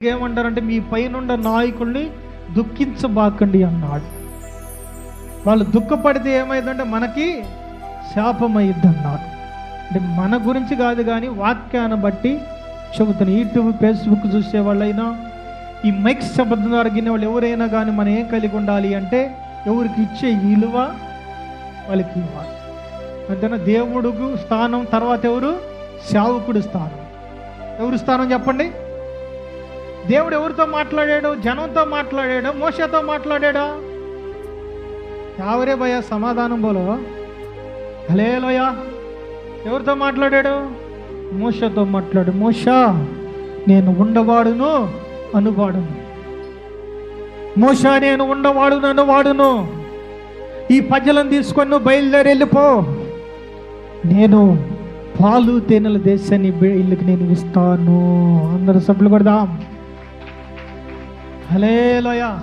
ఏమంటారంటే మీ పైనుండ నాయకుల్ని దుఃఖించబాకండి అన్నాడు. వాళ్ళు దుఃఖపడితే ఏమైందంటే మనకి శాపమైద్ది అన్నాడు అంటే మన గురించి కాదు కానీ వాక్యాన్ని బట్టి చెబుతాను యూట్యూబ్ ఫేస్బుక్ చూసే వాళ్ళైనా ఈ మైక్ శబ్దం ద్వారా గిన్నె వాళ్ళు ఎవరైనా కానీ మనం ఏం కలిగి ఉండాలి అంటే ఎవరికి ఇచ్చే విలువ వాళ్ళకి ఇవ్వాలి. అంతేనా? దేవుడుకు స్థానం తర్వాత ఎవరు? శావుకుడు స్థానం. ఎవరు స్థానం చెప్పండి? దేవుడు ఎవరితో మాట్లాడాడు జనంతో మాట్లాడాడు మోసతో మాట్లాడాడా? యావరే భయ సమాధానం బోలో. హలేలోయా ఎవరితో మాట్లాడాడు? మోసతో మాట్లాడు. మోస నేను ఉండవాడును అనువాడును. మోస నేను ఉండవాడును అనువాడును. ఈ ప్రజలను తీసుకొని నువ్వు బయలుదేరి వెళ్ళిపో. నేను పాలు తేనెల దేశాన్ని ఇల్లుకి నేను ఇస్తాను. అందరు సభ్యులు కొడదాం. హలేలోయ.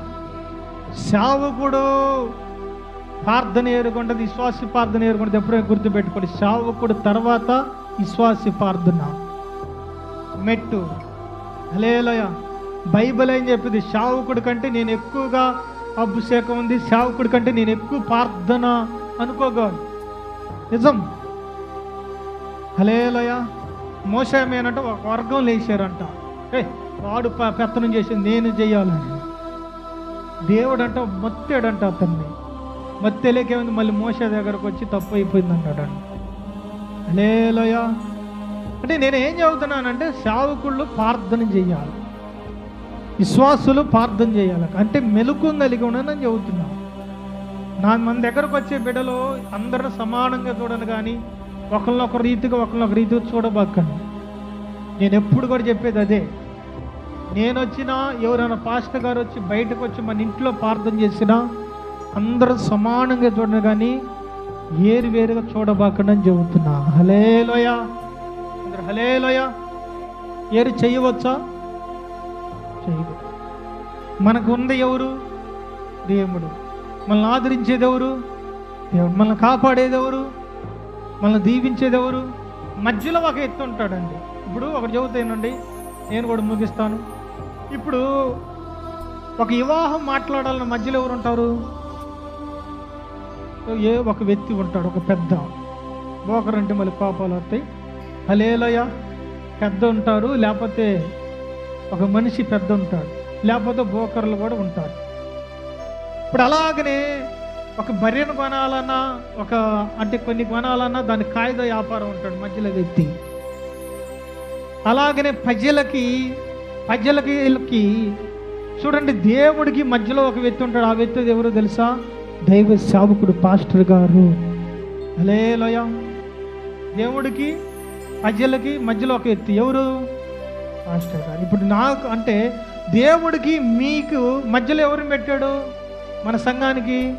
శావకుడు ప్రార్థన ఏరుకుంటుంది విశ్వాసి ప్రార్థన ఏరుకుంటుంది ఎప్పుడైనా గుర్తుపెట్టుకోండి. శావకుడు తర్వాత విశ్వాసి ప్రార్థన. మెట్టు. హలేలోయ. బైబిల్ ఏం చెప్పింది? శావకుడి కంటే నేను ఎక్కువగా అభిషేకం ఉంది. శావకుడి కంటే నేను ఎక్కువ ప్రార్థన అనుకోగలను నిజం. హలేలోయ. మోసమేనంట ఒక వర్గం లేచారంట. వాడు ప- పెత్తనం చేసి నేను చేయాలని దేవుడు అంట మత్తేడంట అతన్ని. మత్తెలేకేముంది మళ్ళీ మోస దగ్గరకు వచ్చి తప్పు అయిపోయింది అన్నాడు హలేలోయ అంటే నేను ఏం చెబుతున్నానంటే సేవకుళ్ళు ప్రార్థన చేయాలి. విశ్వాసులు ప్రార్థన చేయాలి. అంటే మెలకు కలిగి ఉండనని చెబుతున్నా నా మన దగ్గరకు వచ్చే బిడ్డలు అందరూ సమానంగా చూడను కానీ ఒకరినొక రీతిగా ఒకరినొక రీతిగా చూడబాకండి. నేను ఎప్పుడు కూడా చెప్పేది అదే. నేను వచ్చినా ఎవరైనా పాస్టర్ గారు వచ్చి బయటకు వచ్చి మన ఇంట్లో ప్రార్థన చేసినా అందరూ సమానంగా చూడండి కానీ ఏరు వేరుగా చూడబాకుండా చెబుతున్నా. హలేలోయ అందరు హలేలోయ ఏరు చేయవచ్చా? చేయదు. మనకు ఉంది ఎవరు? దేవుడు. మనల్ని ఆదరించేది ఎవరు? దేవుడు. మనల్ని కాపాడేది ఎవరు? మనల్ని దీవించేది ఎవరు? మధ్యలో ఒక ఎత్తు ఉంటాడండి. ఇప్పుడు ఒకటి చదువుతానండి నేను కూడా ముగిస్తాను. ఇప్పుడు ఒక వివాహం మాట్లాడాలన్న మధ్యలో ఎవరు ఉంటారు? ఏ ఒక వ్యక్తి ఉంటాడు ఒక పెద్ద. బోకరంటే మళ్ళీ కోపాలు వస్తాయి. హలేలయ పెద్ద ఉంటారు లేకపోతే ఒక మనిషి పెద్ద ఉంటాడు లేకపోతే బోకర్లు కూడా ఉంటారు. ఇప్పుడు అలాగనే ఒక బర్రెను కొనాలన్నా ఒక అంటే కొన్ని కొనాలన్నా దాని కాయిదా వ్యాపారం ఉంటాడు మధ్యలో వ్యక్తి. అలాగనే ప్రజలకి ప్రజలకి చూడండి దేవుడికి మధ్యలో ఒక వ్యక్తి ఉంటాడు. ఆ వ్యక్తి ఎవరో తెలుసా? దైవ సేవకుడు పాస్టర్ గారు. అలేలోయ దేవుడికి ప్రజలకి మధ్యలో ఒక వ్యక్తి ఎవరు? పాస్టర్ గారు. ఇప్పుడు నాకు అంటే దేవుడికి మీకు మధ్యలో ఎవరిని పెట్టాడు? మన సంఘానికి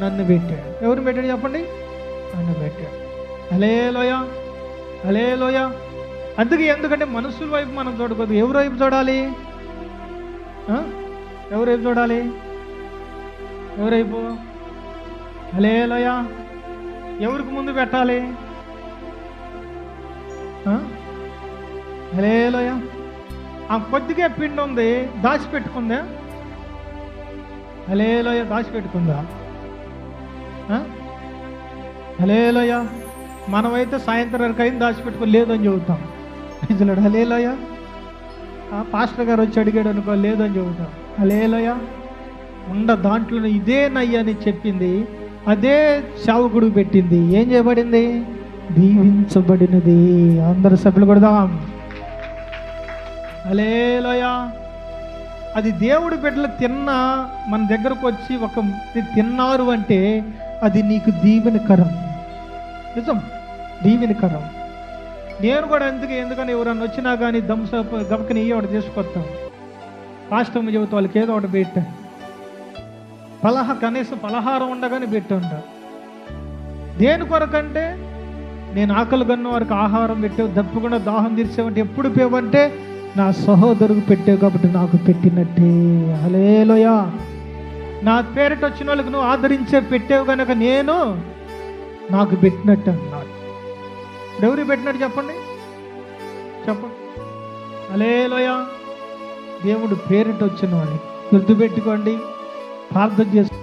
నన్ను పెట్టాడు. ఎవరు పెట్టాడు చెప్పండి? నన్ను పెట్టాడు. అలేలోయ అలేలోయ అందుకే ఎందుకంటే మనుషుల వైపు మనం చూడకూడదు. ఎవరి వైపు చూడాలి? ఆ? ఎవరి వైపు చూడాలి? ఎవరైపు అలేలోయ ఎవరికి ముందు పెట్టాలి? ఆ? ఆ కొద్దిగా పిండి ఉంది దాచిపెట్టుకుందా? హలేలోయ దాచిపెట్టుకుందా? ఆ? హలేలోయ మనమైతే సాయంత్రం వరకు అయింది దాచిపెట్టుకో లేదని చెబుతాం. నిజలేడు హలేలోయ ఆ పాస్టర్ గారు వచ్చి అడిగాడు అనుకో లేదని చెబుతాం. హలేలోయ ఉండ దాంట్లో ఇదే నయ్య అని చెప్పింది. అదే శావకుడు పెట్టింది. ఏం చేయబడింది? దీవించబడినది. అందరు సభ్యులు కొడదాం. అలేలోయ అది దేవుడి బిడ్డలు తిన్నా మన దగ్గరకు వచ్చి ఒక తిన్నారు అంటే అది నీకు దీవెనకరం. నిజం దీవెనకరం. నేను కూడా ఎందుకు ఎందుకని ఎవరన్నా వచ్చినా కానీ దంస గమకని ఒకటి తీసుకొస్తాం. రాష్ట్రం చెబుతా వాళ్ళకి ఏదో ఒకటి పెట్టాను పలహ కనీసం పలహారం ఉండగానే పెట్టి దేని కొరకంటే నేను ఆకలి కన్న వారికి ఆహారం పెట్టావు తప్పకుండా దాహం తీర్చావంటే ఎప్పుడు పేవంటే నా సహోదరుకు పెట్టావు కాబట్టి నాకు పెట్టినట్టే. హలేలోయ నా పేరిట వచ్చిన వాళ్ళకి నువ్వు ఆదరించే పెట్టావు కనుక నేను నాకు పెట్టినట్టు అన్నాడు. ఇప్పుడు ఎవరు పెట్టినట్టు చెప్పండి. చెప్పండి. హలేలోయ దేవుడు పేరిట వచ్చిన వాడిని. గుర్తుపెట్టుకోండి. ప్రార్థన చేసుకోండి